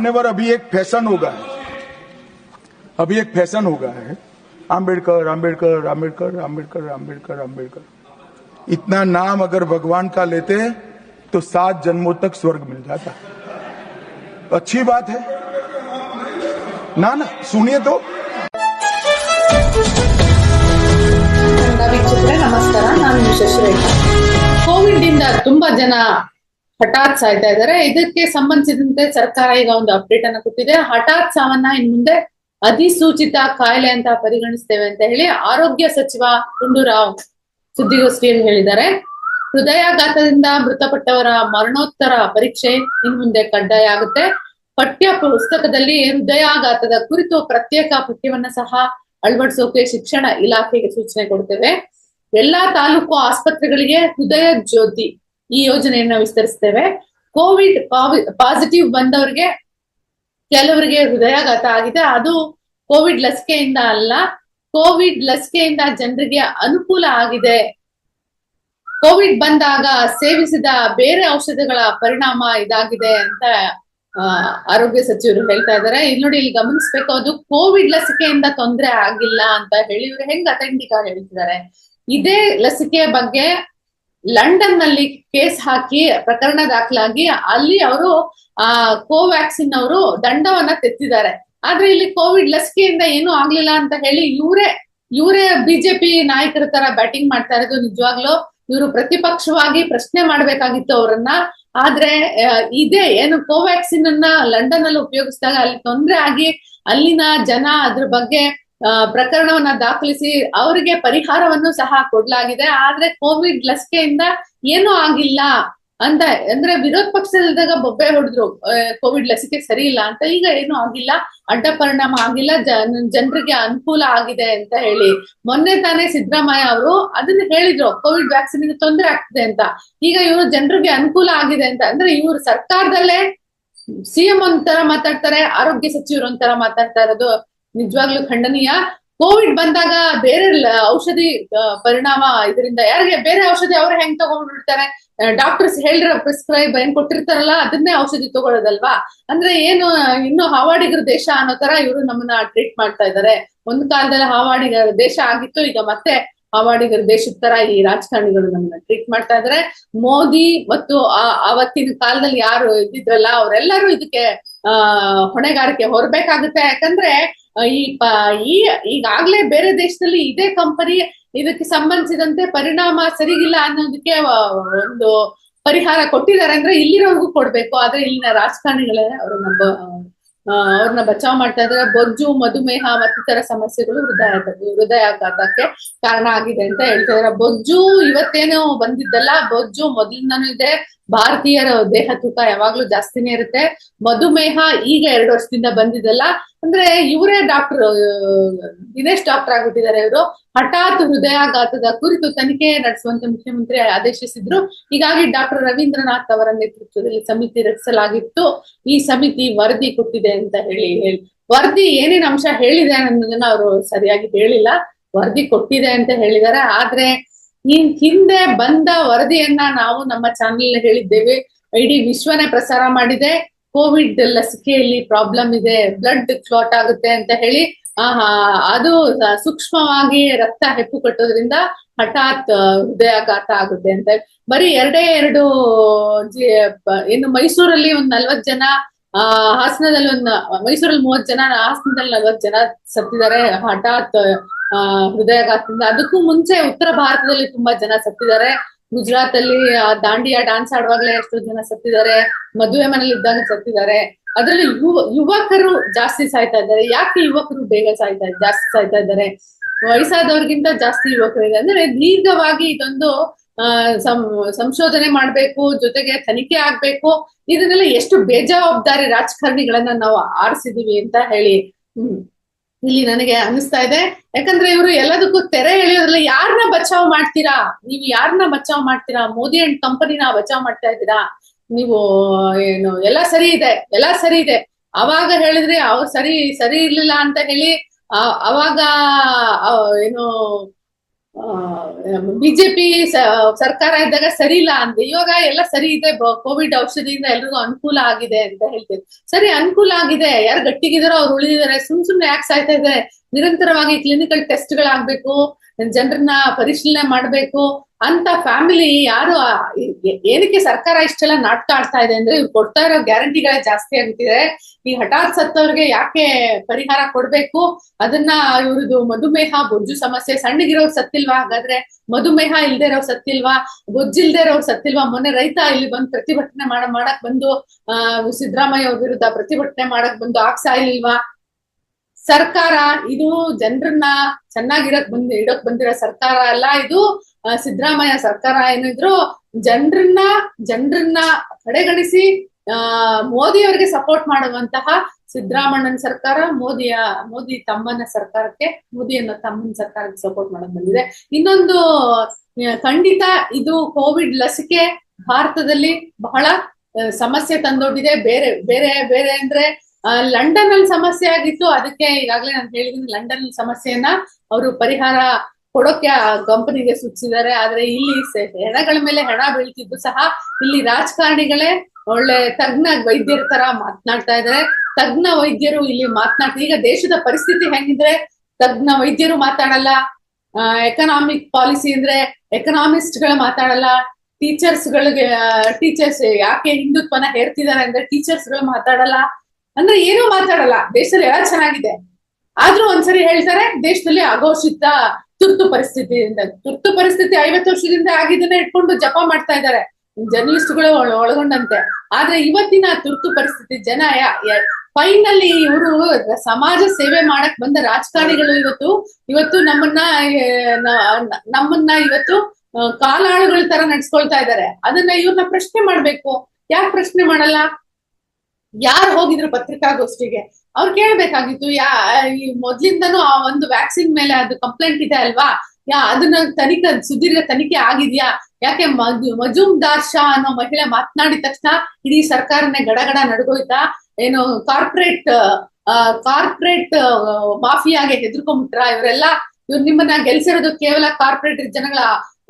मान्यवर अभी एक फैशन हो गया है अभी एक फैशन हो गया है आम्बेडकर आम्बेडकर आम्बेडकर आम्बेडकर आम्बेडकर आम्बेडकर इतना नाम अगर भगवान का लेते हैं तो सात जन्मों तक स्वर्ग मिल जाता अच्छी बात है ना ना सुनिए तो ಕನ್ನಡ ವೀಕ್ಷಕರೇ ನಮಸ್ಕಾರ ನಾನು ಶಶಿರೇಖಾ ಕೋವಿಡ್ ಇಂದ ತುಂಬಾ ಜನ ಹಠಾತ್ ಸಾಯ್ತಾ ಇದ್ದಾರೆ. ಇದಕ್ಕೆ ಸಂಬಂಧಿಸಿದಂತೆ ಸರ್ಕಾರ ಈಗ ಒಂದು ಅಪ್ಡೇಟ್ ಅನ್ನ ಕೊಟ್ಟಿದೆ. ಹಠಾತ್ ಸಾವನ್ನ ಇನ್ ಮುಂದೆ ಅಧಿಸೂಚಿತ ಕಾಯಿಲೆ ಅಂತ ಪರಿಗಣಿಸ್ತೇವೆ ಅಂತ ಹೇಳಿ ಆರೋಗ್ಯ ಸಚಿವ ಗುಂಡೂರಾವ್ ಸುದ್ದಿಗೋಷ್ಠಿಯಲ್ಲಿ ಹೇಳಿದ್ದಾರೆ. ಹೃದಯಾಘಾತದಿಂದ ಮೃತಪಟ್ಟವರ ಮರಣೋತ್ತರ ಪರೀಕ್ಷೆ ಇನ್ ಮುಂದೆ ಕಡ್ಡಾಯ ಆಗುತ್ತೆ. ಪಠ್ಯ ಪುಸ್ತಕದಲ್ಲಿ ಹೃದಯಾಘಾತದ ಕುರಿತು ಪ್ರತ್ಯೇಕ ಪಠ್ಯವನ್ನ ಸಹ ಅಳವಡಿಸೋಕೆ ಶಿಕ್ಷಣ ಇಲಾಖೆಗೆ ಸೂಚನೆ ಕೊಡ್ತೇವೆ. ಎಲ್ಲಾ ತಾಲೂಕು ಆಸ್ಪತ್ರೆಗಳಿಗೆ ಹೃದಯ ಜ್ಯೋತಿ ಈ ಯೋಜನೆಯನ್ನ ವಿಸ್ತರಿಸ್ತೇವೆ ಕೋವಿಡ್ ಪಾಸಿಟಿವ್ ಬಂದವರಿಗೆ ಕೆಲವರಿಗೆ ಹೃದಯಾಘಾತ ಆಗಿದೆ. ಅದು ಕೋವಿಡ್ ಲಸಿಕೆಯಿಂದ ಅಲ್ಲ, ಕೋವಿಡ್ ಲಸಿಕೆಯಿಂದ ಜನರಿಗೆ ಅನುಕೂಲ ಆಗಿದೆ. ಕೋವಿಡ್ ಬಂದಾಗ ಸೇವಿಸಿದ ಬೇರೆ ಔಷಧಿಗಳ ಪರಿಣಾಮ ಇದಾಗಿದೆ ಅಂತ ಆರೋಗ್ಯ ಸಚಿವರು ಹೇಳ್ತಾ ಇದ್ದಾರೆ. ಇಲ್ಲಿ ನೋಡಿ, ಇಲ್ಲಿ ಗಮನಿಸ್ಬೇಕು, ಅದು ಕೋವಿಡ್ ಲಸಿಕೆಯಿಂದ ತೊಂದರೆ ಆಗಿಲ್ಲ ಅಂತ ಹೇಳಿ ಇವ್ರು ಹೆಂಗ್ ಅಥೆಂಟಿಕ್ ಹೇಳ್ತಿದ್ದಾರೆ? ಇದೇ ಲಸಿಕೆ ಬಗ್ಗೆ ಲಂಡನ್ನಲ್ಲಿ ಕೇಸ್ ಹಾಕಿ ಪ್ರಕರಣ ದಾಖಲಾಗಿ ಅಲ್ಲಿ ಅವರು, ಆ, ಕೋವ್ಯಾಕ್ಸಿನ್ ಅವರು ದಂಡವನ್ನ ತೆತ್ತಿದ್ದಾರೆ. ಆದ್ರೆ ಇಲ್ಲಿ ಕೋವಿಡ್ ಲಸಿಕೆಯಿಂದ ಏನೂ ಆಗ್ಲಿಲ್ಲ ಅಂತ ಹೇಳಿ ಇವರೇ ಇವರೇ ಬಿಜೆಪಿ ನಾಯಕರ ತರ ಬ್ಯಾಟಿಂಗ್ ಮಾಡ್ತಾ ಇರೋದು ನಿಜವಾಗ್ಲೂ. ಇವರು ಪ್ರತಿಪಕ್ಷವಾಗಿ ಪ್ರಶ್ನೆ ಮಾಡ್ಬೇಕಾಗಿತ್ತು ಅವರನ್ನ. ಆದ್ರೆ ಇದೇ ಏನು ಕೋವ್ಯಾಕ್ಸಿನ್ ಅನ್ನ ಲಂಡನ್ ಅಲ್ಲಿ ಉಪಯೋಗಿಸಿದಾಗ ಅಲ್ಲಿ ತೊಂದರೆ ಆಗಿ ಅಲ್ಲಿನ ಜನ ಅದ್ರ ಬಗ್ಗೆ ಪ್ರಕರಣವನ್ನ ದಾಖಲಿಸಿ ಅವರಿಗೆ ಪರಿಹಾರವನ್ನು ಸಹ ಕೊಡ್ಲಾಗಿದೆ. ಆದ್ರೆ ಕೋವಿಡ್ ಲಸಿಕೆಯಿಂದ ಏನೂ ಆಗಿಲ್ಲ ಅಂತ, ಅಂದ್ರೆ ವಿರೋಧ ಪಕ್ಷದಾಗ ಬೊಬ್ಬೆ ಹೊಡೆದ್ರು. ಕೋವಿಡ್ ಲಸಿಕೆ ಸರಿ ಇಲ್ಲ ಅಂತ ಈಗ ಏನು ಆಗಿಲ್ಲ ಅಡ್ಡ ಪರಿಣಾಮ ಆಗಿಲ್ಲ, ಜನ, ಜನರಿಗೆ ಅನುಕೂಲ ಆಗಿದೆ ಅಂತ ಹೇಳಿ. ಮೊನ್ನೆ ತಾನೇ ಸಿದ್ದರಾಮಯ್ಯ ಅವರು ಅದನ್ನ ಹೇಳಿದ್ರು, ಕೋವಿಡ್ ವ್ಯಾಕ್ಸಿನ್ ತೊಂದರೆ ಆಗ್ತಿದೆ ಅಂತ. ಈಗ ಇವರು ಜನರಿಗೆ ಅನುಕೂಲ ಆಗಿದೆ ಅಂತ. ಅಂದ್ರೆ ಇವರು ಸರ್ಕಾರದಲ್ಲೇ ಸಿಎಂ ಒಂಥರ ಮಾತಾಡ್ತಾರೆ, ಆರೋಗ್ಯ ಸಚಿವರು ಒಂಥರ ಮಾತಾಡ್ತಾ ಇರೋದು. ನಿಜವಾಗ್ಲೂ ಖಂಡನೀಯ. ಕೋವಿಡ್ ಬಂದಾಗ ಬೇರೆ ಔಷಧಿ ಪರಿಣಾಮ ಇದರಿಂದ ಯಾರಿಗೆ ಬೇರೆ ಔಷಧಿ ಅವ್ರು ಹೆಂಗ್ ತಗೊಂಡ್ಬಿಡ್ತಾರೆ? ಡಾಕ್ಟರ್ಸ್ ಹೇಳಿರೋ ಪ್ರಿಸ್ಕ್ರೈಬ್ ಏನ್ ಕೊಟ್ಟಿರ್ತಾರಲ್ಲ, ಅದನ್ನೇ ಔಷಧಿ ತಗೊಳ್ಳೋದಲ್ವಾ ಅಂದ್ರೆ ಏನು, ಇನ್ನು ಹಾವಾಡಿಗರ ದೇಶ ಅನ್ನೋ ತರ ಇವರು ನಮ್ಮನ್ನ ಟ್ರೀಟ್ ಮಾಡ್ತಾ ಇದ್ದಾರೆ ಒಂದ್ ಕಾಲದಲ್ಲಿ ಹಾವಾಡಿಗರ ದೇಶ ಆಗಿತ್ತು, ಈಗ ಮತ್ತೆ ಹಾವಾಡಿಗರ ದೇಶದ ತರ ಈ ರಾಜಕಾರಣಿಗಳು ನಮ್ಮನ್ನ ಟ್ರೀಟ್ ಮಾಡ್ತಾ ಇದ್ದಾರೆ ಮೋದಿ ಮತ್ತು ಆವತ್ತಿನ ಕಾಲದಲ್ಲಿ ಯಾರು ಇದ್ದಿದ್ರಲ್ಲ, ಅವರೆಲ್ಲರೂ ಇದಕ್ಕೆ, ಆ, ಹೊಣೆಗಾರಿಕೆ ಹೊರಬೇಕಾಗುತ್ತೆ. ಯಾಕಂದ್ರೆ ಈ ಪ ಈಗಾಗ್ಲೇ ಬೇರೆ ದೇಶದಲ್ಲಿ ಇದೇ ಕಂಪನಿ ಇದಕ್ಕೆ ಸಂಬಂಧಿಸಿದಂತೆ ಪರಿಣಾಮ ಸರಿಗಿಲ್ಲ ಅನ್ನೋದಕ್ಕೆ ಒಂದು ಪರಿಹಾರ ಕೊಟ್ಟಿದ್ದಾರೆ. ಅಂದ್ರೆ ಇಲ್ಲಿರೋರ್ಗೂ ಕೊಡ್ಬೇಕು. ಆದ್ರೆ ಇಲ್ಲಿನ ರಾಜಕಾರಣಿಗಳೇ ಅವ್ರನ್ನ ಅವ್ರನ್ನ ಬಚಾವ್ ಮಾಡ್ತಾ ಇದ್ರೆ ಬೊಜ್ಜು ಮಧುಮೇಹ ಮತ್ತಿತರ ಸಮಸ್ಯೆಗಳು ಹೃದಯ, ಹೃದಯಾಘಾತಕ್ಕೆ ಕಾರಣ ಆಗಿದೆ ಅಂತ ಹೇಳ್ತಾ ಇದಾರೆ ಬೊಜ್ಜು ಇವತ್ತೇನು ಬಂದಿದ್ದಲ್ಲ. ಬೊಜ್ಜು ಮೊದಲಿಂದಾನು ಇದೆ. ಭಾರತೀಯರ ದೇಹ ತೂಕ ಯಾವಾಗ್ಲೂ ಜಾಸ್ತಿನೇ ಇರುತ್ತೆ. ಮಧುಮೇಹ ಈಗ ಎರಡು ವರ್ಷದಿಂದ ಬಂದಿದ್ದಲ್ಲ ಅಂದ್ರೆ ಇವರೇ ಡಾಕ್ಟರ್ ದಿನೇಶ್ ಡಾಕ್ಟರ್ ಆಗ್ಬಿಟ್ಟಿದ್ದಾರೆ ಇವರು. ಹಠಾತ್ ಹೃದಯಾಘಾತದ ಕುರಿತು ತನಿಖೆ ನಡೆಸುವಂತೆ ಮುಖ್ಯಮಂತ್ರಿ ಆದೇಶಿಸಿದ್ರು. ಹೀಗಾಗಿ ಡಾಕ್ಟರ್ ರವೀಂದ್ರನಾಥ್ ಅವರ ನೇತೃತ್ವದಲ್ಲಿ ಸಮಿತಿ ರಚಿಸಲಾಗಿತ್ತು. ಈ ಸಮಿತಿ ವರದಿ ಕೊಟ್ಟಿದೆ ಅಂತ ಹೇಳಿ ಹೇಳಿ. ವರದಿ ಏನೇನ್ ಅಂಶ ಹೇಳಿದೆ ಅನ್ನೋದನ್ನ ಅವರು ಸರಿಯಾಗಿ ಹೇಳಿಲ್ಲ. ವರದಿ ಕೊಟ್ಟಿದೆ ಅಂತ ಹೇಳಿದ್ದಾರೆ. ಆದ್ರೆ ಈ ಹಿಂದೆ ಬಂದ ವರದಿಯನ್ನ ನಾವು ನಮ್ಮ ಚಾನೆಲ್ ಹೇಳಿದ್ದೇವೆ. ಇಡೀ ವಿಶ್ವನೇ ಪ್ರಸಾರ ಮಾಡಿದೆ. ಕೋವಿಡ್ ಲಸಿಕೆಯಲ್ಲಿ ಪ್ರಾಬ್ಲಮ್ ಇದೆ. ಬ್ಲಡ್ ಕ್ಲಾಟ್ ಆಗುತ್ತೆ ಅಂತ ಹೇಳಿ, ಆಹಾ, ಅದು ಸೂಕ್ಷ್ಮವಾಗಿ ರಕ್ತ ಹೆಪ್ಪು ಕಟ್ಟೋದ್ರಿಂದ ಹಠಾತ್ ಹೃದಯಾಘಾತ ಆಗುತ್ತೆ ಅಂತ. ಬರೀ ಎರಡೇ ಎರಡು ಏನು ಮೈಸೂರಲ್ಲಿ ಒಂದ್ ನಲ್ವತ್ ಜನ, ಆ, ಹಾಸನದಲ್ಲಿ ಒಂದ್, ಮೈಸೂರಲ್ಲಿ ಮೂವತ್ ಜನ, ಹಾಸನದಲ್ಲಿ ನಲ್ವತ್ ಜನ ಸತ್ತಿದ್ದಾರೆ. ಹಠಾತ್ ಹೃದಯಾಘಾತದಿಂದ. ಅದಕ್ಕೂ ಮುಂಚೆ ಉತ್ತರ ಭಾರತದಲ್ಲಿ ತುಂಬಾ ಜನ ಸತ್ತಿದ್ದಾರೆ. ಗುಜರಾತ್ ಅಲ್ಲಿ ದಾಂಡಿಯಾ ಡಾನ್ಸ್ ಆಡುವಾಗಲೇ ಎಷ್ಟೋ ಜನ ಸತ್ತಿದ್ದಾರೆ. ಮದುವೆ ಮನೇಲಿ ಇದ್ದಾಗ ಸತ್ತಿದ್ದಾರೆ. ಅದ್ರಲ್ಲಿ ಯುವ, ಯುವಕರು ಜಾಸ್ತಿ ಸಾಯ್ತಾ ಇದ್ದಾರೆ. ಯಾಕೆ ಯುವಕರು ಬೇಗ ಸಾಯ್ತಾ, ಜಾಸ್ತಿ ಸಾಯ್ತಾ ಇದ್ದಾರೆ? ವಯಸ್ಸಾದವ್ರಿಗಿಂತ ಜಾಸ್ತಿ ಯುವಕರಿದೆ ಅಂದ್ರೆ ದೀರ್ಘವಾಗಿ ಇದೊಂದು ಸಂಶೋಧನೆ ಮಾಡ್ಬೇಕು, ಜೊತೆಗೆ ತನಿಖೆ ಆಗ್ಬೇಕು. ಇದನ್ನೆಲ್ಲ ಎಷ್ಟು ಬೇಜವಾಬ್ದಾರಿ ರಾಜಕಾರಣಿಗಳನ್ನ ನಾವು ಆರಿಸಿದೀವಿ ಅಂತ ಹೇಳಿ. ಇಲ್ಲಿ ನನಗೆ ಅನಿಸ್ತಾ ಇದೆ. ಯಾಕಂದ್ರೆ ಇವರು ಎಲ್ಲದಕ್ಕೂ ತೆರೆ ಎಳೆಯೋದ್ರಲ್ಲ ಯಾರನ್ನ ಬಚಾವ್ ಮಾಡ್ತೀರಾ? ನೀವು ಯಾರನ್ನ ಬಚಾವ್ ಮಾಡ್ತೀರಾ? ಮೋದಿ ಅಂಡ್ ಕಂಪನಿನ ಬಚಾವ್ ಮಾಡ್ತಾ ಇದ್ದೀರಾ? ನೀವು, ಏನು, ಎಲ್ಲ ಸರಿ ಇದೆ, ಎಲ್ಲ ಸರಿ ಇದೆ. ಅವಾಗ ಹೇಳಿದ್ರೆ ಅವ್ರು ಸರಿ ಸರಿ ಇರ್ಲಿಲ್ಲ ಅಂತ ಹೇಳಿ ಅವಾಗ ಏನು ಬಿಜೆಪಿ ಸರ್ಕಾರ ಇದ್ದಾಗ ಸರಿ ಇಲ್ಲ ಅಂದ್ರೆ ಇವಾಗ ಎಲ್ಲ ಸರಿ ಇದೆ ಕೋವಿಡ್ ಔಷಧಿಯಿಂದ ಎಲ್ರಿಗೂ ಅನುಕೂಲ ಆಗಿದೆ ಅಂತ ಹೇಳ್ತೇವೆ ಸರಿ, ಅನುಕೂಲ ಆಗಿದೆ. ಯಾರು ಗಟ್ಟಿಗಿದಾರೋ ಅವ್ರು ಉಳಿದಿದ್ದಾರೆ. ಸುಮ್ ಸುಮ್ನೆ ಯಾಕೆ ಸಾಯ್ತಾ ಇದೆ ನಿರಂತರವಾಗಿ ಕ್ಲಿನಿಕಲ್ ಟೆಸ್ಟ್ ಗಳಾಗ್ಬೇಕು. ಜನರನ್ನ ಪರಿಶೀಲನೆ ಮಾಡ್ಬೇಕು ಅಂತ ಫ್ಯಾಮಿಲಿ ಯಾರು ಏನಕ್ಕೆ ಸರ್ಕಾರ ಇಷ್ಟೆಲ್ಲ ನಾಟಕ ಆಡ್ತಾ ಇದೆ ಅಂದ್ರೆ ಇವ್ರು ಕೊಡ್ತಾ ಇರೋ ಗ್ಯಾರಂಟಿಗಳೇ ಜಾಸ್ತಿ ಆಗ್ತಿದೆ ಈ ಹಠಾತ್ ಸತ್ತವ್ರಿಗೆ ಯಾಕೆ ಪರಿಹಾರ ಕೊಡ್ಬೇಕು? ಅದನ್ನ ಇವ್ರದ್ದು ಮಧುಮೇಹ, ಬೊಜ್ಜು ಸಮಸ್ಯೆ, ಸಣ್ಣಗಿರೋರು ಸತ್ತಿಲ್ವಾ? ಹಾಗಾದ್ರೆ ಮಧುಮೇಹ ಇಲ್ದೇ ಇರೋ ಸತ್ತಿಲ್ವಾ? ಬೊಜ್ಜಿಲ್ದೇ ಇರೋರು ಸತ್ತಿಲ್ವಾ? ಮೊನ್ನೆ ರೈತ ಇಲ್ಲಿ ಬಂದು ಪ್ರತಿಭಟನೆ ಮಾಡ, ಮಾಡಕ್ ಬಂದು ಸಿದ್ದರಾಮಯ್ಯ ವಿರುದ್ಧ ಪ್ರತಿಭಟನೆ ಮಾಡಕ್ ಬಂದು ಆಗ್ಸಾ ಸಾಯ್ಲಿಲ್ವಾ? ಸರ್ಕಾರ, ಇದು ಜನರನ್ನ ಚೆನ್ನಾಗಿರಕ್ ಬಂದ್, ಇಡಕ್ ಬಂದಿರೋ ಸರ್ಕಾರ ಅಲ್ಲ ಇದು ಸಿದ್ದರಾಮಯ್ಯ ಸರ್ಕಾರ ಏನಿದ್ರು ಜನರನ್ನ ಜನರನ್ನ ಕಡೆಗಣಿಸಿ, ಆ ಮೋದಿ ಅವರಿಗೆ ಸಪೋರ್ಟ್ ಮಾಡುವಂತಹ ಸಿದ್ದರಾಮಣ್ಣನ ಸರ್ಕಾರ, ಮೋದಿಯ, ಮೋದಿ ತಮ್ಮನ ಸರ್ಕಾರಕ್ಕೆ, ಮೋದಿಯನ್ನ ತಮ್ಮನ ಸರ್ಕಾರಕ್ಕೆ ಸಪೋರ್ಟ್ ಮಾಡಕ್ ಬಂದಿದೆ. ಇನ್ನೊಂದು ಖಂಡಿತ ಇದು ಕೋವಿಡ್ ಲಸಿಕೆ ಭಾರತದಲ್ಲಿ ಬಹಳ ಸಮಸ್ಯೆ ತಂದೊಡ್ಡಿದೆ. ಬೇರೆ ಬೇರೆ ಬೇರೆ ಅಂದ್ರೆ ಲಂಡನ್ ಅಲ್ಲಿ ಸಮಸ್ಯೆ ಆಗಿತ್ತು. ಅದಕ್ಕೆ ಈಗಾಗಲೇ ನಾನು ಹೇಳಿದ್ದೀನಿ ಲಂಡನ್ ಸಮಸ್ಯೆಯನ್ನ ಅವರು ಪರಿಹಾರ ಕೊಡೋಕೆ ಆ ಕಂಪನಿಗೆ ಸೂಚಿಸಿದ್ದಾರೆ. ಆದ್ರೆ ಇಲ್ಲಿ ಹೆಣಗಳ ಮೇಲೆ ಹೆಣ ಬೀಳ್ತಿದ್ದು ಸಹ ಇಲ್ಲಿ ರಾಜಕಾರಣಿಗಳೇ ಒಳ್ಳೆ ತಜ್ಞ ವೈದ್ಯರ ತರ ಮಾತನಾಡ್ತಾ ಇದ್ದಾರೆ. ತಜ್ಞ ವೈದ್ಯರು ಇಲ್ಲಿ ಮಾತನಾಡ್ತಾರೆ ಈಗ ದೇಶದ ಪರಿಸ್ಥಿತಿ ಹೆಂಗಿದ್ರೆ ತಜ್ಞ ವೈದ್ಯರು ಮಾತಾಡಲ್ಲ ಎಕನಾಮಿಕ್ ಪಾಲಿಸಿ ಅಂದ್ರೆ ಎಕನಾಮಿಸ್ಟ್ಗಳು ಮಾತಾಡಲ್ಲ ಟೀಚರ್ಸ್ ಗಳಿಗೆ ಟೀಚರ್ಸ್ ಯಾಕೆ ಹಿಂದುತ್ವನ ಹೇರ್ತಿದ್ದಾರೆ ಅಂದ್ರೆ ಟೀಚರ್ಸ್ಗಳು ಮಾತಾಡಲ್ಲ. ಅಂದ್ರೆ ಏನೂ ಮಾತಾಡಲ್ಲ, ದೇಶದಲ್ಲಿ ಎಲ್ಲ ಚೆನ್ನಾಗಿದೆ. ಆದ್ರೂ ಒಂದ್ಸರಿ ಹೇಳ್ತಾರೆ, ದೇಶದಲ್ಲಿ ಅಘೋಷಿತ ತುರ್ತು ಪರಿಸ್ಥಿತಿ ಅಂತ ತುರ್ತು ಪರಿಸ್ಥಿತಿ ಐವತ್ತು ವರ್ಷದಿಂದ ಆಗಿದ್ದನ್ನ ಇಟ್ಕೊಂಡು ಜಪ ಮಾಡ್ತಾ ಇದ್ದಾರೆ. ಜರ್ನಲಿಸ್ಟ್ಗಳು ಒಳಗೊಂಡಂತೆ. ಆದ್ರೆ ಇವತ್ತಿನ ತುರ್ತು ಪರಿಸ್ಥಿತಿ, ಜನ ಫೈನಲ್ಲಿ ಇವರು ಸಮಾಜ ಸೇವೆ ಮಾಡಕ್ ಬಂದ ರಾಜಕಾರಣಿಗಳು ಇವತ್ತು ಇವತ್ತು ನಮ್ಮನ್ನ ನಮ್ಮನ್ನ ಇವತ್ತು ಕಾಲಾಳುಗಳ ತರ ನಡ್ಸ್ಕೊಳ್ತಾ ಇದ್ದಾರೆ. ಅದನ್ನ ಇವ್ರನ್ನ ಪ್ರಶ್ನೆ ಮಾಡ್ಬೇಕು. ಯಾಕೆ ಪ್ರಶ್ನೆ ಮಾಡಲ್ಲ? ಯಾರು ಹೋಗಿದ್ರು ಪತ್ರಿಕಾಗೋಷ್ಠಿಗೆ? ಅವ್ರು ಕೇಳ್ಬೇಕಾಗಿತ್ತು, ಯಾ, ಈ ಮೊದ್ಲಿಂದನೂ ಆ ಒಂದು ವ್ಯಾಕ್ಸಿನ್ ಮೇಲೆ ಅದು ಕಂಪ್ಲೇಂಟ್ ಇದೆ ಅಲ್ವಾ? ಯಾ, ಅದನ್ನ ತನಿಖೆ, ಸುದೀರ್ಘ ತನಿಖೆ ಆಗಿದ್ಯಾ? ಯಾಕೆ ಮಜು, ಮಜುಮ್ದಾರ್ ಶಾ ಅನ್ನೋ ಮಹಿಳೆ ಮಾತನಾಡಿದ ತಕ್ಷಣ ಇಡೀ ಸರ್ಕಾರನೇ ಗಡಗಡ ನಡ್ಗೋಯ್ತಾ? ಏನು ಕಾರ್ಪೊರೇಟ್ ಕಾರ್ಪೊರೇಟ್ ಮಾಫಿಯಾಗೆ ಹೆದರ್ಕೊಂಡ್ಬಿಟ್ರ ಇವರೆಲ್ಲ ಇವ್ರು ನಿಮ್ಮನ್ನ ಗೆಲ್ಸಿರೋದು ಕೇವಲ ಕಾರ್ಪೊರೇಟ್ ಜನಗಳ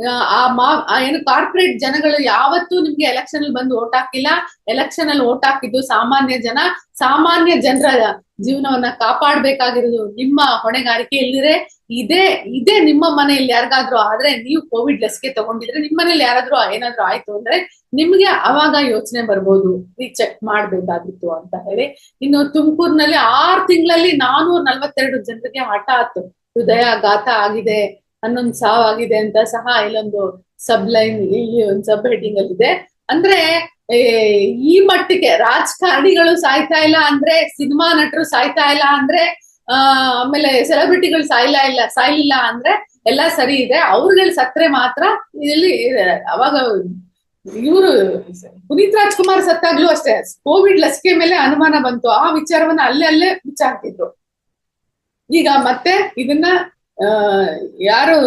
ಆ, ಮಾ ಏನು ಕಾರ್ಪೊರೇಟ್ ಜನಗಳು ಯಾವತ್ತೂ ನಿಮ್ಗೆ ಎಲೆಕ್ಷನ್ ಅಲ್ಲಿ ಬಂದು ಓಟ್ ಹಾಕಿಲ್ಲ. ಎಲೆಕ್ಷನ್ ಅಲ್ಲಿ ಓಟ್ ಹಾಕಿದ್ದು ಸಾಮಾನ್ಯ ಜನ. ಸಾಮಾನ್ಯ ಜನರ ಜೀವನವನ್ನ ಕಾಪಾಡ್ಬೇಕಾಗಿರೋದು ನಿಮ್ಮ ಹೊಣೆಗಾರಿಕೆ ಇಲ್ಲಿದೆ ಇದೇ ಇದೇ ನಿಮ್ಮ ಮನೆಯಲ್ಲಿ ಯಾರಿಗಾದ್ರೂ ಆದ್ರೆ ನೀವು ಕೋವಿಡ್ ಲಸಿಕೆ ತಗೊಂಡಿದ್ರೆ ನಿಮ್ಮ ಮನೇಲಿ ಯಾರಾದ್ರೂ ಏನಾದ್ರೂ ಆಯ್ತು ಅಂದ್ರೆ ನಿಮ್ಗೆ ಅವಾಗ ಯೋಚನೆ ಬರ್ಬೋದು. ರೀಚೆಕ್ ಮಾಡ್ಬೇಕಾಗಿತ್ತು ಅಂತ ಹೇಳಿ. ಇನ್ನು ತುಮಕೂರಿನಲ್ಲಿ ಆರ್ ತಿಂಗಳಲ್ಲಿ ನಾನೂರ ನಲ್ವತ್ತೆರಡು ಜನರಿಗೆ ಹಠಾತ್ ಹೃದಯಾಘಾತ ಆಗಿದೆ. ಹನ್ನೊಂದು ಸಾವಾಗಿದೆ ಅಂತ ಸಹ ಇಲ್ಲೊಂದು ಸಬ್ ಲೈನ್ ಇಲ್ಲಿ ಒಂದು ಸಬ್ ಹೆಡಿಂಗ್ ಅಲ್ಲಿ ಇದೆ ಅಂದ್ರೆ ಈ ಮಟ್ಟಿಗೆ ರಾಜಕಾರಣಿಗಳು ಸಾಯ್ತಾ ಇಲ್ಲ ಅಂದ್ರೆ, ಸಿನಿಮಾ ನಟರು ಸಾಯ್ತಾ ಇಲ್ಲ ಅಂದ್ರೆ ಆಮೇಲೆ ಸೆಲೆಬ್ರಿಟಿಗಳು ಸಾಯ್ಲ ಇಲ್ಲ, ಸಾಯ್ಲಿಲ್ಲ ಅಂದ್ರೆ ಎಲ್ಲಾ ಸರಿ ಇದೆ. ಅವ್ರುಗಳು ಸತ್ರೆ ಮಾತ್ರ ಇಲ್ಲಿ ಅವಾಗ ಇವರು ಪುನೀತ್ ರಾಜ್ಕುಮಾರ್ ಸತ್ತಾಗ್ಲೂ ಅಷ್ಟೇ. ಕೋವಿಡ್ ಲಸಿಕೆ ಮೇಲೆ ಅನುಮಾನ ಬಂತು. ಆ ವಿಚಾರವನ್ನ ಅಲ್ಲೇ ಅಲ್ಲೇ ಈಗ ಮತ್ತೆ ಇದನ್ನ ಯಾರು,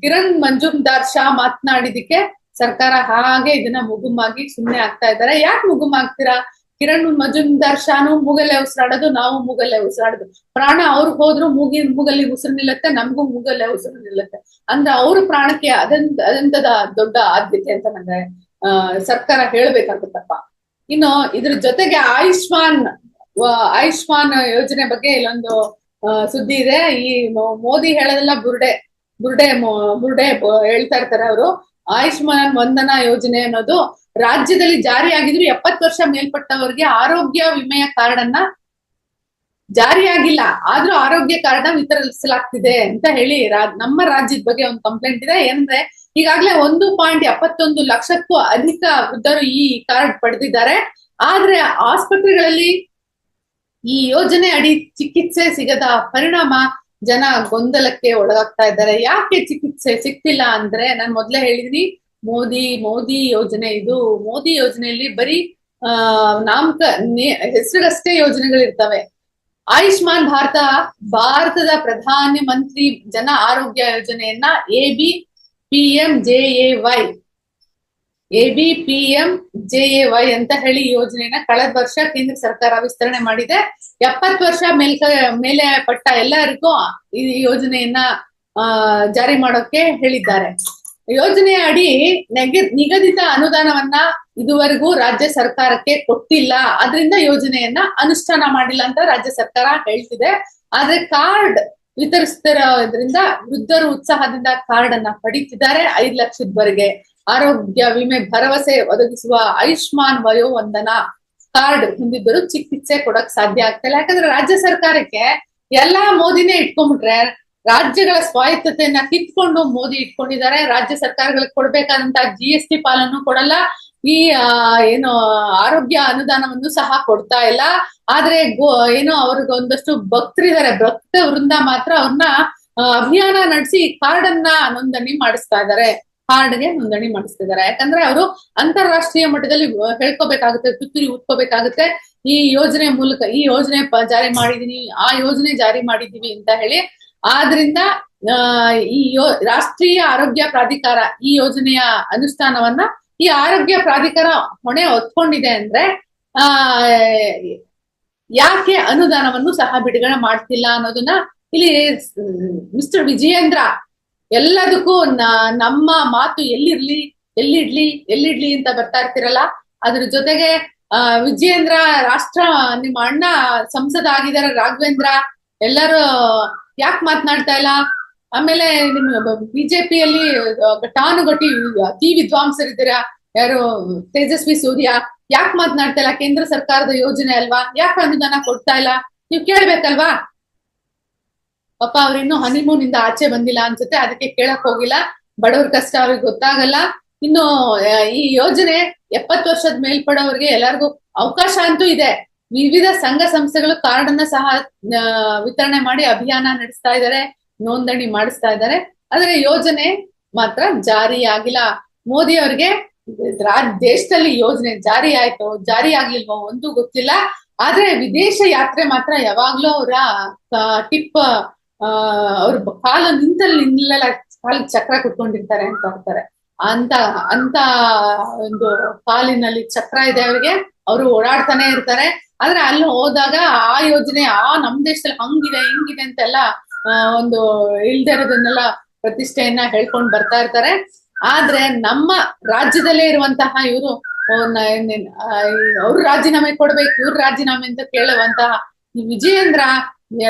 ಕಿರಣ್ ಮಂಜುಮ್ದಾರ್ ಶಾ ಮಾತನಾಡಿದಕ್ಕೆ ಸರ್ಕಾರ ಹಾಗೆ ಇದನ್ನ ಮುಗುಮಾಗಿ ಸುಮ್ಮನೆ ಆಗ್ತಾ ಇದ್ದಾರೆ. ಯಾಕೆ ಮುಗುಮಾಗ್ತೀರಾ? ಕಿರಣ್ ಮಜುಮ್ದಾರ್ ಶಾನು ಮೂಗಲ್ಲೇ ಉಸಿರಾಡೋದು, ನಾವು ಮೂಗಲ್ಲೇ ಉಸಿರಾಡೋದು. ಪ್ರಾಣ ಅವ್ರಿಗೆ ಹೋದ್ರು ಮೂಗಿ, ಮೂಗಲ್ಲಿ ಉಸಿರು ನಿಲ್ಲತ್ತೆ, ನಮಗೂ ಮೂಗಲ್ಲೇ ಉಸಿರು ನಿಲ್ಲತ್ತೆ. ಅಂದ್ರೆ ಅವ್ರ ಪ್ರಾಣಕ್ಕೆ ಅದಂತ, ಅದಂತದ ದೊಡ್ಡ ಆದ್ಯತೆ ಅಂತ ನಂಗೆ ಸರ್ಕಾರ ಹೇಳ್ಬೇಕಾಗುತ್ತಪ್ಪ. ಇನ್ನು ಇದ್ರ ಜೊತೆಗೆ ಆಯುಷ್ಮಾನ್ ಆಯುಷ್ಮಾನ್ ಯೋಜನೆ ಬಗ್ಗೆ ಇಲ್ಲೊಂದು ಸುದ್ದಿ ಇದೆ. ಈ ಮೋದಿ ಹೇಳೋದೆಲ್ಲ ಬುರ್ಡೆ ಬುರ್ಡೆ ಬುರ್ಡೆ ಹೇಳ್ತಾ ಇರ್ತಾರೆ ಅವರು. ಆಯುಷ್ಮಾನ್ ವಂದನಾ ಯೋಜನೆ ಅನ್ನೋದು ರಾಜ್ಯದಲ್ಲಿ ಜಾರಿಯಾಗಿದ್ರು ಎಪ್ಪತ್ತು ವರ್ಷ ಮೇಲ್ಪಟ್ಟವರಿಗೆ ಆರೋಗ್ಯ ವಿಮೆಯ ಕಾರ್ಡ್ ಅನ್ನ ಜಾರಿಯಾಗಿಲ್ಲ. ಆದ್ರೂ ಆರೋಗ್ಯ ಕಾರ್ಡ್ ವಿತರಿಸಲಾಗ್ತಿದೆ ಅಂತ ಹೇಳಿ ನಮ್ಮ ರಾಜ್ಯದ ಬಗ್ಗೆ ಒಂದು ಕಂಪ್ಲೇಂಟ್ ಇದೆ. ಏನಂದ್ರೆ, ಈಗಾಗಲೇ ಒಂದು ಪಾಯಿಂಟ್ ಎಪ್ಪತ್ತೊಂದು ಲಕ್ಷಕ್ಕೂ ಅಧಿಕ ವೃದ್ಧರು ಈ ಕಾರ್ಡ್ ಪಡೆದಿದ್ದಾರೆ. ಆದ್ರೆ ಆಸ್ಪತ್ರೆಗಳಲ್ಲಿ ಈ ಯೋಜನೆ ಅಡಿ ಚಿಕಿತ್ಸೆ ಸಿಗದ ಪರಿಣಾಮ ಜನ ಗೊಂದಲಕ್ಕೆ ಒಳಗಾಗ್ತಾ ಇದ್ದಾರೆ. ಯಾಕೆ ಚಿಕಿತ್ಸೆ ಸಿಗ್ತಿಲ್ಲ ಅಂದ್ರೆ ನಾನು ಮೊದ್ಲೇ ಹೇಳಿದ್ರಿ ಮೋದಿ ಮೋದಿ ಯೋಜನೆ ಇದು. ಮೋದಿ ಯೋಜನೆಯಲ್ಲಿ ಬರೀ, ಆ, ನಾಮಕ ಹೆಸರಿಗಷ್ಟೇ ಯೋಜನೆಗಳಿರ್ತವೆ. ಆಯುಷ್ಮಾನ್ ಭಾರತ, ಭಾರತದ ಪ್ರಧಾನ ಮಂತ್ರಿ ಜನ ಆರೋಗ್ಯ ಯೋಜನೆಯನ್ನ A B, P M J A Y A B J A Y ಅಂತ ಹೇಳಿ ಯೋಜನೆಯನ್ನ ಕಳೆದ ವರ್ಷ ಕೇಂದ್ರ ಸರ್ಕಾರ ವಿಸ್ತರಣೆ ಮಾಡಿದೆ. ಎಪ್ಪತ್ತು ವರ್ಷ ಮೇಲ್ಕ ಮೇಲೆ ಪಟ್ಟ ಎಲ್ಲರಿಗೂ ಈ ಯೋಜನೆಯನ್ನ ಜಾರಿ ಮಾಡೋಕೆ ಹೇಳಿದ್ದಾರೆ. ಯೋಜನೆಯ ಅಡಿ ನೆಗೆ, ನಿಗದಿತ ಅನುದಾನವನ್ನ ಇದುವರೆಗೂ ರಾಜ್ಯ ಸರ್ಕಾರಕ್ಕೆ ಕೊಟ್ಟಿಲ್ಲ. ಅದರಿಂದ ಯೋಜನೆಯನ್ನ ಅನುಷ್ಠಾನ ಮಾಡಿಲ್ಲ ಅಂತ ರಾಜ್ಯ ಸರ್ಕಾರ ಹೇಳ್ತಿದೆ. ಆದ್ರೆ ಕಾರ್ಡ್ ವಿತರಿಸ್ತಿರೋದ್ರಿಂದ ವೃದ್ಧರು ಉತ್ಸಾಹದಿಂದ ಕಾರ್ಡ್ ಅನ್ನ ಪಡೀತಿದ್ದಾರೆ ಐದು ಲಕ್ಷದವರೆಗೆ. ಆರೋಗ್ಯ ವಿಮೆ ಭರವಸೆ ಒದಗಿಸುವ ಆಯುಷ್ಮಾನ್ ವಯೋವಂದನಾ ಕಾರ್ಡ್ ಹೊಂದಿದ್ದರೂ ಚಿಕಿತ್ಸೆ ಕೊಡಕ್ ಸಾಧ್ಯ ಆಗ್ತಿಲ್ಲ ಯಾಕಂದ್ರೆ ರಾಜ್ಯ ಸರ್ಕಾರಕ್ಕೆ ಎಲ್ಲಾ ಮೋದಿನೇ ಇಟ್ಕೊಂಡ್ಬಿಟ್ರೆ ರಾಜ್ಯಗಳ ಸ್ವಾಯತ್ತತೆಯನ್ನ ಕಿತ್ಕೊಂಡು ಮೋದಿ ಇಟ್ಕೊಂಡಿದ್ದಾರೆ. ರಾಜ್ಯ ಸರ್ಕಾರಗಳಿಗೆ ಕೊಡ್ಬೇಕಾದಂತ ಜಿ ಎಸ್ ಟಿ ಪಾಲನ್ನು ಕೊಡಲ್ಲ. ಈ ಏನು, ಆರೋಗ್ಯ ಅನುದಾನವನ್ನು ಸಹ ಕೊಡ್ತಾ ಇಲ್ಲ. ಆದ್ರೆ ಗೋ, ಏನೋ ಅವ್ರಿಗೆ ಒಂದಷ್ಟು ಭಕ್ತರಿದ್ದಾರೆ ಭಕ್ತ ವೃಂದ ಮಾತ್ರ ಅವ್ರನ್ನ ಅಭಿಯಾನ ನಡೆಸಿ ಕಾರ್ಡ್ ಅನ್ನ ನೋಂದಣಿ ಮಾಡಿಸ್ತಾ ಇದ್ದಾರೆ. ಕಾರ್ಡ್ಗೆ ನೋಂದಣಿ ಮಾಡಿಸ್ತಿದ್ದಾರೆ. ಯಾಕಂದ್ರೆ ಅವರು ಅಂತಾರಾಷ್ಟ್ರೀಯ ಮಟ್ಟದಲ್ಲಿ ಹೇಳ್ಕೋಬೇಕಾಗುತ್ತೆ, ತುತ್ತೂರಿ ಉತ್ಕೋಬೇಕಾಗುತ್ತೆ ಈ ಯೋಜನೆ ಮೂಲಕ, ಈ ಯೋಜನೆ ಜಾರಿ ಮಾಡಿದೀನಿ, ಆ ಯೋಜನೆ ಜಾರಿ ಮಾಡಿದ್ದೀವಿ ಅಂತ ಹೇಳಿ, ಆದ್ರಿಂದ ಈ ರಾಷ್ಟ್ರೀಯ ಆರೋಗ್ಯ ಪ್ರಾಧಿಕಾರ ಈ ಯೋಜನೆಯ ಅನುಷ್ಠಾನವನ್ನ, ಈ ಆರೋಗ್ಯ ಪ್ರಾಧಿಕಾರ ಹೊಣೆ ಹೊತ್ಕೊಂಡಿದೆ ಅಂದ್ರೆ, ಆ, ಯಾಕೆ ಅನುದಾನವನ್ನು ಸಹ ಬಿಡುಗಡೆ ಮಾಡ್ತಿಲ್ಲ ಅನ್ನೋದನ್ನ ಇಲ್ಲಿ ಮಿಸ್ಟರ್ ವಿಜಯೇಂದ್ರ ಎಲ್ಲದಕ್ಕೂ ನಮ್ಮ ಮಾತು ಎಲ್ಲಿರ್ಲಿ, ಎಲ್ಲಿಡ್ಲಿ ಎಲ್ಲಿಡ್ಲಿ ಅಂತ ಬರ್ತಾ ಇರ್ತಿರಲ್ಲ? ಅದ್ರ ಜೊತೆಗೆ ವಿಜಯೇಂದ್ರ ರಾಷ್ಟ್ರ, ನಿಮ್ಮ ಅಣ್ಣ ಸಂಸದ ಆಗಿದಾರ ರಾಘವೇಂದ್ರ, ಎಲ್ಲರೂ ಯಾಕೆ ಮಾತನಾಡ್ತಾ ಇಲ್ಲ? ಆಮೇಲೆ ನಿಮ್ಮ ಬಿಜೆಪಿಯಲ್ಲಿ ಟಾನುಗಟ್ಟಿ ಅತಿ ವಿದ್ವಾಂಸರಿದ್ದೀರಾ? ಯಾರು, ತೇಜಸ್ವಿ ಸೂರ್ಯ, ಯಾಕೆ ಮಾತನಾಡ್ತಾ ಇಲ್ಲ? ಕೇಂದ್ರ ಸರ್ಕಾರದ ಯೋಜನೆ ಅಲ್ವಾ? ಯಾಕೆ ಅನುದಾನ ಕೊಡ್ತಾ ಇಲ್ಲ? ನೀವು ಕೇಳ್ಬೇಕಲ್ವಾ? ಪಾಪ ಅವ್ರಿನ್ನು ಹನಿಮೂನ್ ಇಂದ ಆಚೆ ಬಂದಿಲ್ಲ ಅನ್ಸುತ್ತೆ, ಅದಕ್ಕೆ ಕೇಳಕ್ ಹೋಗಿಲ್ಲ. ಬಡವ್ರ ಕಷ್ಟ ಅವ್ರಿಗೆ ಗೊತ್ತಾಗಲ್ಲ. ಇನ್ನು ಈ ಯೋಜನೆ ಎಪ್ಪತ್ತು ವರ್ಷದ ಮೇಲ್ಪಡೋರಿಗೆ ಎಲ್ಲರಿಗೂ ಅವಕಾಶ ಅಂತೂ ಇದೆ. ವಿವಿಧ ಸಂಘ ಸಂಸ್ಥೆಗಳು ಕಾರ್ಡ್ ಅನ್ನ ಸಹ ವಿತರಣೆ ಮಾಡಿ ಅಭಿಯಾನ ನಡೆಸ್ತಾ ಇದ್ದಾರೆ ನೋಂದಣಿ ಮಾಡಿಸ್ತಾ ಇದ್ದಾರೆ ಆದ್ರೆ ಯೋಜನೆ ಮಾತ್ರ ಜಾರಿ ಆಗಿಲ್ಲ ಮೋದಿ ಅವರಿಗೆ ದೇಶದಲ್ಲಿ ಯೋಜನೆ ಜಾರಿ ಆಯ್ತು, ಜಾರಿ ಆಗ್ಲಿಲ್ವೋ ಒಂದು ಗೊತ್ತಿಲ್ಲ. ಆದ್ರೆ ವಿದೇಶ ಯಾತ್ರೆ ಮಾತ್ರ ಯಾವಾಗ್ಲೂ ಅವರ ಟಿಪ್ ಅವ್ರ ಕಾಲು ನಿಂತಲ್ಲಿ ನಿಲ್ಲಲ್ಲ ಕಾಲ ಚಕ್ರ ಕುತ್ಕೊಂಡಿರ್ತಾರೆ ಅಂತ ಹೋಗ್ತಾರೆ ಅಂತ ಅಂತ ಒಂದು ಕಾಲಿನಲ್ಲಿ ಚಕ್ರ ಇದೆ ಅವರಿಗೆ, ಅವರು ಓಡಾಡ್ತಾನೆ ಇರ್ತಾರೆ. ಆದ್ರೆ ಅಲ್ಲಿ ಹೋದಾಗ ಆ ಯೋಜನೆ, ಆ ನಮ್ ದೇಶದಲ್ಲಿ ಹಂಗಿದೆ, ಹಿಂಗಿದೆ ಅಂತೆಲ್ಲ ಒಂದು ಇಲ್ದೇ ಇರೋದನ್ನೆಲ್ಲ ಪ್ರತಿಷ್ಠೆಯನ್ನ ಹೇಳ್ಕೊಂಡು ಬರ್ತಾ ಇರ್ತಾರೆ. ಆದ್ರೆ ನಮ್ಮ ರಾಜ್ಯದಲ್ಲೇ ಇರುವಂತಹ ಇವರು ಅವ್ರು ರಾಜೀನಾಮೆ ಕೊಡ್ಬೇಕು, ಇವ್ರು ರಾಜೀನಾಮೆ ಅಂತ ಕೇಳುವಂತಹ ವಿಜಯೇಂದ್ರ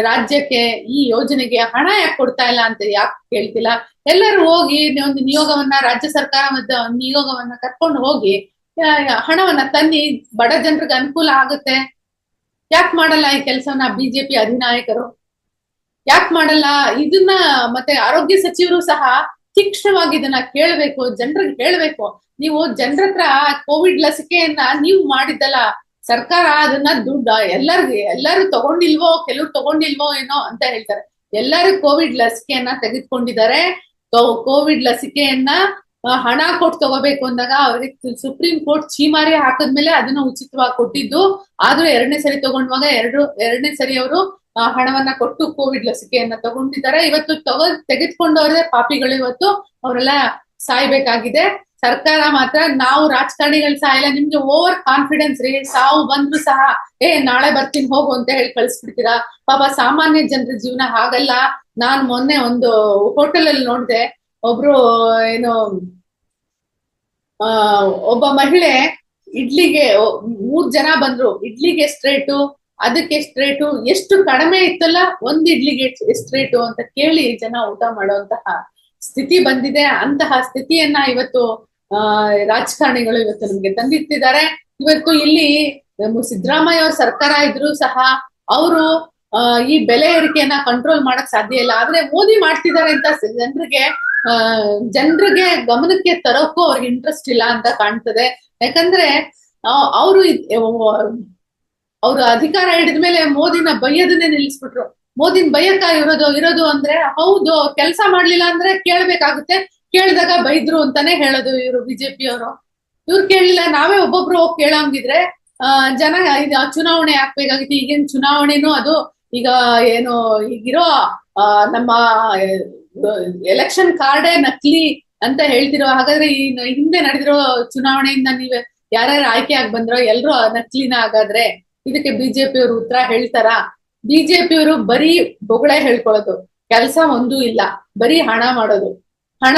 ರಾಜ್ಯಕ್ಕೆ ಈ ಯೋಜನೆಗೆ ಹಣ ಯಾಕೆ ಕೊಡ್ತಾ ಇಲ್ಲ ಅಂತ ಯಾಕೆ ಕೇಳ್ತಿಲ್ಲ? ಎಲ್ಲರೂ ಹೋಗಿ ಒಂದು ನಿಯೋಗವನ್ನ, ರಾಜ್ಯ ಸರ್ಕಾರ ಮತ್ತೆ ನಿಯೋಗವನ್ನ ಕರ್ಕೊಂಡು ಹೋಗಿ ಹಣವನ್ನ ತನ್ನಿ ಬಡ ಜನರಿಗೆ ಅನುಕೂಲ ಆಗುತ್ತೆ. ಯಾಕೆ ಮಾಡಲ್ಲ ಈ ಕೆಲಸವನ್ನ ಬಿಜೆಪಿ ಅಧಿನಾಯಕರು? ಯಾಕೆ ಮಾಡಲ್ಲ? ಇದನ್ನ ಮತ್ತೆ ಆರೋಗ್ಯ ಸಚಿವರು ಸಹ ತೀಕ್ಷ್ಣವಾಗಿ ಇದನ್ನ ಕೇಳಬೇಕು, ಜನರಿಗೆ ಹೇಳ್ಬೇಕು. ನೀವು ಜನರ ಹತ್ರ ಕೋವಿಡ್ ಲಸಿಕೆಯನ್ನ ನೀವು ಮಾಡಿದ್ದಲ್ಲ ಸರ್ಕಾರ ಅದನ್ನ ದುಡ್ಡು ಎಲ್ಲರಿಗೂ, ಎಲ್ಲರೂ ತಗೊಂಡಿಲ್ವೋ, ಕೆಲವ್ರು ತಗೊಂಡಿಲ್ವೋ ಏನೋ ಅಂತ ಹೇಳ್ತಾರೆ. ಎಲ್ಲರೂ ಕೋವಿಡ್ ಲಸಿಕೆಯನ್ನ ತೆಗೆದುಕೊಂಡಿದ್ದಾರೆ. ಕೋವಿಡ್ ಲಸಿಕೆಯನ್ನ ಹಣ ಕೊಟ್ಟು ತಗೋಬೇಕು ಅಂದಾಗ ಅವ್ರಿಗೆ ಸುಪ್ರೀಂ ಕೋರ್ಟ್ ಚೀಮಾರಿ ಹಾಕಿದ್ಮೇಲೆ ಅದನ್ನ ಉಚಿತವಾಗಿ ಕೊಟ್ಟಿದ್ದು. ಆದ್ರೂ ಎರಡನೇ ಸರಿ ತಗೊಂಡ್ವಾಗ ಎರಡು, ಎರಡನೇ ಸರಿ ಅವರು ಹಣವನ್ನ ಕೊಟ್ಟು ಕೋವಿಡ್ ಲಸಿಕೆಯನ್ನ ತಗೊಂಡಿದ್ದಾರೆ. ಇವತ್ತು ತಗೋ ತೆಗೆದುಕೊಂಡವ್ರದೇ ಪಾಪಿಗಳು ಇವತ್ತು. ಅವರೆಲ್ಲ ಸಾಯ್ಬೇಕಾಗಿದೆ. ಸರ್ಕಾರ ಮಾತ್ರ ನಾವು ರಾಜಕಾರಣಿಗಳು ಇಲ್ಲ ನಿಮ್ಗೆ ಓವರ್ ಕಾನ್ಫಿಡೆನ್ಸ್ ರೀ. ಸಾವು ಬಂದ್ರು ಸಹ, ಏ, ನಾಳೆ ಬರ್ತೀನಿ, ಹೋಗು ಅಂತ ಹೇಳಿ ಕಳ್ಸಿಬಿಡ್ತೀರಾ? ಪಾಪ ಸಾಮಾನ್ಯ ಜನರ ಜೀವನ ಹಾಗಲ್ಲ. ನಾನ್ ಮೊನ್ನೆ ಒಂದು ಹೋಟೆಲ್ ಅಲ್ಲಿ ನೋಡಿದೆ. ಒಬ್ರು, ಏನು, ಆ, ಒಬ್ಬ ಮಹಿಳೆ ಇಡ್ಲಿಗೆ ಮೂರ್ ಜನ ಬಂದ್ರು. ಇಡ್ಲಿಗೆ ಸ್ಟ್ರೇಟು ರೇಟು ಅದಕ್ಕೆ ಸ್ಟ್ರೇಟು ರೇಟು ಎಷ್ಟು ಕಡಿಮೆ ಇತ್ತಲ್ಲ, ಒಂದ್ ಇಡ್ಲಿಗೆ ಸ್ಟ್ರೇಟು ರೇಟು ಅಂತ ಕೇಳಿ ಜನ ಊಟ ಮಾಡುವಂತಹ ಸ್ಥಿತಿ ಬಂದಿದೆ. ಅಂತಹ ಸ್ಥಿತಿಯನ್ನ ಇವತ್ತು ಆ, ರಾಜಕಾರಣಿಗಳು ಇವತ್ತು ನಮ್ಗೆ ತಂದಿಟ್ಟಿದ್ದಾರೆ. ಇವತ್ತು ಇಲ್ಲಿ ಸಿದ್ದರಾಮಯ್ಯ ಅವ್ರ ಸರ್ಕಾರ ಇದ್ರು ಸಹ ಅವರು ಈ ಬೆಲೆ ಏರಿಕೆಯನ್ನ ಕಂಟ್ರೋಲ್ ಮಾಡಕ್ ಸಾಧ್ಯ ಇಲ್ಲ. ಆದ್ರೆ ಮೋದಿ ಮಾಡ್ತಿದ್ದಾರೆ ಅಂತ ಜನರಿಗೆ ಜನರಿಗೆ ಗಮನಕ್ಕೆ ತರೋಕ್ಕೂ ಅವ್ರಿಗೆ ಇಂಟ್ರೆಸ್ಟ್ ಇಲ್ಲ ಅಂತ ಕಾಣ್ತದೆ. ಯಾಕಂದ್ರೆ ಅವರು ಅವರು ಅಧಿಕಾರ ಹಿಡಿದ್ಮೇಲೆ ಮೋದಿನ ಬೈಯೋದನ್ನೇ ನಿಲ್ಲಿಸ್ಬಿಟ್ರು. ಮೋದಿನ ಬೈಯಕ್ಕ ಇರೋದು ಇರೋದು ಅಂದ್ರೆ, ಹೌದು ಕೆಲಸ ಮಾಡ್ಲಿಲ್ಲ ಅಂದ್ರೆ ಕೇಳ್ಬೇಕಾಗುತ್ತೆ. ಕೇಳಿದಾಗ ಬೈದ್ರು ಅಂತಾನೆ ಹೇಳೋದು ಇವರು ಬಿಜೆಪಿ ಅವರು. ಇವ್ರು ಕೇಳಿಲ್ಲ ನಾವೇ ಒಬ್ಬೊಬ್ರು ಹೋಗಿ ಕೇಳಂಗಿದ್ರೆ ಆ ಜನ ಇದು ಚುನಾವಣೆ ಆಗ್ಬೇಕಾಗಿತ್ತು ಈಗಿನ ಚುನಾವಣೆನೂ ಅದು ಈಗ ಏನು ಈಗಿರೋ ಆ, ನಮ್ಮ ಎಲೆಕ್ಷನ್ ಕಾರ್ಡೇ ನಕಲಿ ಅಂತ ಹೇಳ್ತಿರೋ ಹಾಗಾದ್ರೆ ಈ ಹಿಂದೆ ನಡೆದಿರೋ ಚುನಾವಣೆಯಿಂದ ನೀವ್ ಯಾರ್ಯಾರು ಆಯ್ಕೆ ಆಗಿ ಬಂದ್ರೋ ಎಲ್ರು ನಕಲಿನ ಹಾಗಾದ್ರೆ ಇದಕ್ಕೆ ಬಿಜೆಪಿ ಅವರು ಉತ್ತರ ಹೇಳ್ತಾರ? ಬಿಜೆಪಿ ಅವರು ಬರೀ ಬೊಗಳೆ ಹೇಳ್ಕೊಳ್ಳೋದು. ಕೆಲಸ ಒಂದೂ ಇಲ್ಲ. ಬರೀ ಹಣ ಮಾಡೋದು. ಹಣ,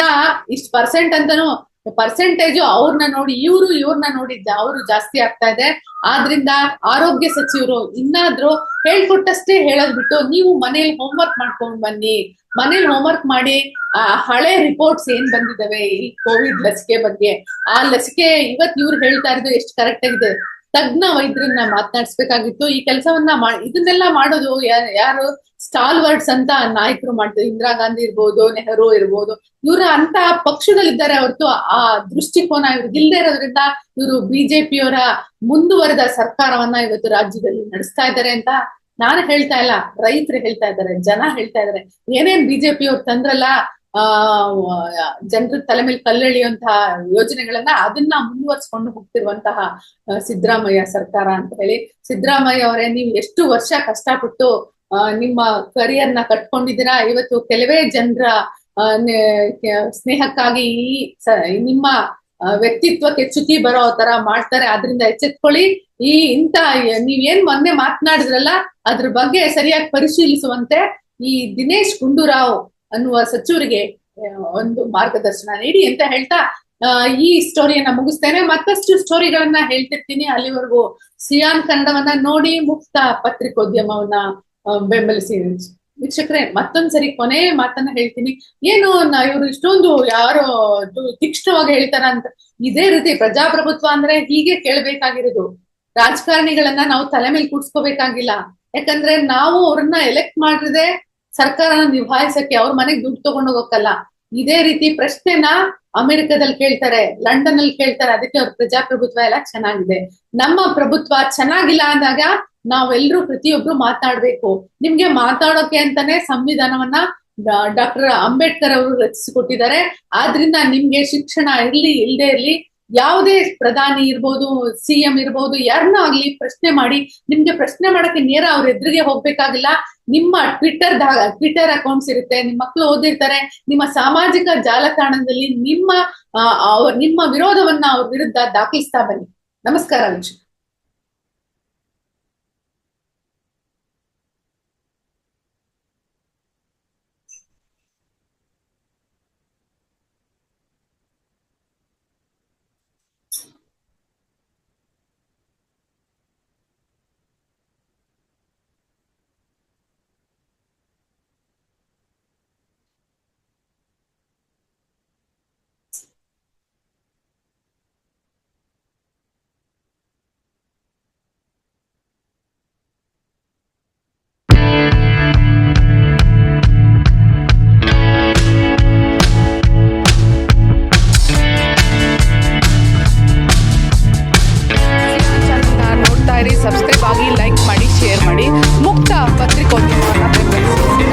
ಇಷ್ಟು ಪರ್ಸೆಂಟ್ ಅಂತಾನು ಪರ್ಸೆಂಟೇಜ್ ಅವ್ರನ್ನ ನೋಡಿ, ಇವ್ರು ಇವ್ರನ್ನ ನೋಡಿದ್ದ, ಅವರು ಜಾಸ್ತಿ ಆಗ್ತಾ ಇದೆ. ಆದ್ರಿಂದ ಆರೋಗ್ಯ ಸಚಿವರು ಇನ್ನಾದ್ರೂ ಹೇಳ್ಕೊಟ್ಟಷ್ಟೇ ಹೇಳೋದ್ ಬಿಟ್ಟು, ನೀವು ಮನೇಲಿ ಹೋಮ್ವರ್ಕ್ ಮಾಡ್ಕೊಂಡ್ ಬನ್ನಿ. ಮನೇಲಿ ಹೋಮ್ವರ್ಕ್ ಮಾಡಿ, ಆ, ಹಳೆ ರಿಪೋರ್ಟ್ಸ್ ಏನ್ ಬಂದಿದಾವೆ? ಈ ಕೋವಿಡ್ ಲಸಿಕೆ ಬಗ್ಗೆ. ಆ ಲಸಿಕೆ ಇವತ್ ಇವ್ರು ಹೇಳ್ತಾ ಇರೋದು ಎಷ್ಟು ಕರೆಕ್ಟ್ ಆಗಿದೆ? ತಜ್ಞ ವೈದ್ಯರನ್ನ ಮಾತನಾಡಿಸ್ಬೇಕಾಗಿತ್ತು. ಈ ಕೆಲಸವನ್ನ ಇದನ್ನೆಲ್ಲ ಮಾಡೋದು ಯಾರು ಸ್ಟಾಲ್ ವರ್ಡ್ಸ್ ಅಂತ ನಾಯಕರು ಮಾಡ್ತಾರೆ. ಇಂದಿರಾ ಗಾಂಧಿ ಇರ್ಬೋದು, ನೆಹರು ಇರ್ಬೋದು. ಇವ್ರ ಅಂತ ಪಕ್ಷದಲ್ಲಿದ್ದಾರೆ ಹೊರತು ಆ ದೃಷ್ಟಿಕೋನ ಇವ್ರಿಗೆ ಇಲ್ಲದೆ ಇರೋದ್ರಿಂದ ಇವರು ಬಿಜೆಪಿಯವರ ಮುಂದುವರೆದ ಸರ್ಕಾರವನ್ನ ಇವತ್ತು ರಾಜ್ಯದಲ್ಲಿ ನಡೆಸ್ತಾ ಇದ್ದಾರೆ ಅಂತ ನಾನು ಹೇಳ್ತಾ ಇಲ್ಲ. ರೈತರು ಹೇಳ್ತಾ ಇದ್ದಾರೆ, ಜನ ಹೇಳ್ತಾ ಇದ್ದಾರೆ. ಏನೇನ್ ಬಿಜೆಪಿ ಅವ್ರು ತಂದ್ರಲ್ಲ ಆ ಜನರ ತಲೆ ಮೇಲೆ ಕಲ್ಲೆಳಿಯುವಂತಹ ಯೋಜನೆಗಳನ್ನ ಅದನ್ನ ಮುಂದುವರ್ಸ್ಕೊಂಡು ಹೋಗ್ತಿರುವಂತಹ ಸಿದ್ದರಾಮಯ್ಯ ಸರ್ಕಾರ ಅಂತ ಹೇಳಿ. ಸಿದ್ದರಾಮಯ್ಯ ಅವರೇ, ನೀವು ಎಷ್ಟು ವರ್ಷ ಕಷ್ಟಪಟ್ಟು ನಿಮ್ಮ ಕರಿಯರ್ನ ಕಟ್ಕೊಂಡಿದ್ದೀರಾ? ಇವತ್ತು ಕೆಲವೇ ಜನರ ಸ್ನೇಹಕ್ಕಾಗಿ ಈ ನಿಮ್ಮ ವ್ಯಕ್ತಿತ್ವಕ್ಕೆ ಚ್ಯುತಿ ಬರೋ ತರ ಮಾಡ್ತಾರೆ. ಅದರಿಂದ ಎಚ್ಚೆತ್ಕೊಳ್ಳಿ. ಈ ಇಂತ ನೀವೇನ್ ಮೊನ್ನೆ ಮಾತನಾಡಿದ್ರಲ್ಲ, ಅದ್ರ ಬಗ್ಗೆ ಸರಿಯಾಗಿ ಪರಿಶೀಲಿಸುವಂತೆ ಈ ದಿನೇಶ್ ಗುಂಡೂರಾವ್ ಅನ್ನುವ ಸಚಿವರಿಗೆ ಒಂದು ಮಾರ್ಗದರ್ಶನ ನೀಡಿ ಅಂತ ಹೇಳ್ತಾ ಈ ಸ್ಟೋರಿಯನ್ನ ಮುಗಿಸ್ತೇನೆ. ಮತ್ತಷ್ಟು ಸ್ಟೋರಿಗಳನ್ನ ಹೇಳ್ತಿರ್ತೀನಿ. ಅಲ್ಲಿವರೆಗೂ ಸಿಯಾನ್ ಕನ್ನಡವನ್ನ ನೋಡಿ ಮುಕ್ತ ಪತ್ರಿಕೋದ್ಯಮವನ್ನ ಬೆಂಬಲಿಸಿ. ವೀಕ್ಷಕರೇ, ಮತ್ತೊಂದ್ಸರಿ ಕೊನೆ ಮಾತನ್ನ ಹೇಳ್ತೀನಿ. ಏನು ಇವರು ಇಷ್ಟೊಂದು ಯಾರು ತೀಕ್ಷ್ಣವಾಗಿ ಹೇಳ್ತಾರ ಅಂತ. ಇದೇ ರೀತಿ ಪ್ರಜಾಪ್ರಭುತ್ವ ಅಂದ್ರೆ ಹೀಗೆ ಕೇಳ್ಬೇಕಾಗಿರೋದು. ರಾಜಕಾರಣಿಗಳನ್ನ ನಾವು ತಲೆ ಮೇಲೆ ಕೂಡ್ಸ್ಕೋಬೇಕಾಗಿಲ್ಲ. ಯಾಕಂದ್ರೆ ನಾವು ಅವ್ರನ್ನ ಎಲೆಕ್ಟ್ ಮಾಡಿದ್ರೆ ಸರ್ಕಾರನ ನಿಭಾಯಿಸಕ್ಕೆ ಅವ್ರ ಮನೆಗ್ ದುಡ್ಡು ತಗೊಂಡು ಹೋಗಕ್ಕಲ್ಲ ಇದೇ ರೀತಿ ಪ್ರಶ್ನೆನ ಅಮೆರಿಕದಲ್ಲಿ ಕೇಳ್ತಾರೆ ಲಂಡನ್ ಅಲ್ಲಿ ಕೇಳ್ತಾರೆ, ಅದಕ್ಕೆ ಅವ್ರ ಪ್ರಜಾಪ್ರಭುತ್ವ ಎಲ್ಲ ಚೆನ್ನಾಗಿದೆ. ನಮ್ಮ ಪ್ರಭುತ್ವ ಚೆನ್ನಾಗಿಲ್ಲ ಅಂದಾಗ ನಾವೆಲ್ಲರೂ ಪ್ರತಿಯೊಬ್ರು ಮಾತಾಡ್ಬೇಕು. ನಿಮ್ಗೆ ಮಾತಾಡೋಕೆ ಅಂತಾನೆ ಸಂವಿಧಾನವನ್ನ ಡಾಕ್ಟರ್ ಅಂಬೇಡ್ಕರ್ ಅವರು ರಚಿಸಿಕೊಟ್ಟಿದ್ದಾರೆ. ಆದ್ರಿಂದ ನಿಮ್ಗೆ ಶಿಕ್ಷಣ ಇರ್ಲಿ ಇಲ್ಲದೆ ಇರ್ಲಿ ಯಾವುದೇ ಪ್ರಧಾನಿ ಇರ್ಬೋದು, ಸಿಎಂ ಇರ್ಬೋದು, ಯಾರನ್ನ ಆಗ್ಲಿ ಪ್ರಶ್ನೆ ಮಾಡಿ, ನಿಮ್ಗೆ ಪ್ರಶ್ನೆ ಮಾಡಕ್ಕೆ ನೇರ ಅವ್ರ ಎದುರಿಗೆ ಹೋಗ್ಬೇಕಾಗಿಲ್ಲ. ನಿಮ್ಮ ಟ್ವಿಟ್ಟರ್ ಟ್ವಿಟರ್ ಅಕೌಂಟ್ಸ್ ಇರುತ್ತೆ, ನಿಮ್ ಮಕ್ಳು ಓದಿರ್ತಾರೆ, ನಿಮ್ಮ ಸಾಮಾಜಿಕ ಜಾಲತಾಣದಲ್ಲಿ ನಿಮ್ಮ ಅವ್ರ- ನಿಮ್ಮ ವಿರೋಧವನ್ನ ಅವ್ರ ವಿರುದ್ಧ ದಾಖಲಿಸ್ತಾ ಬನ್ನಿ. ನಮಸ್ಕಾರ ವೀಕ್ಷಕ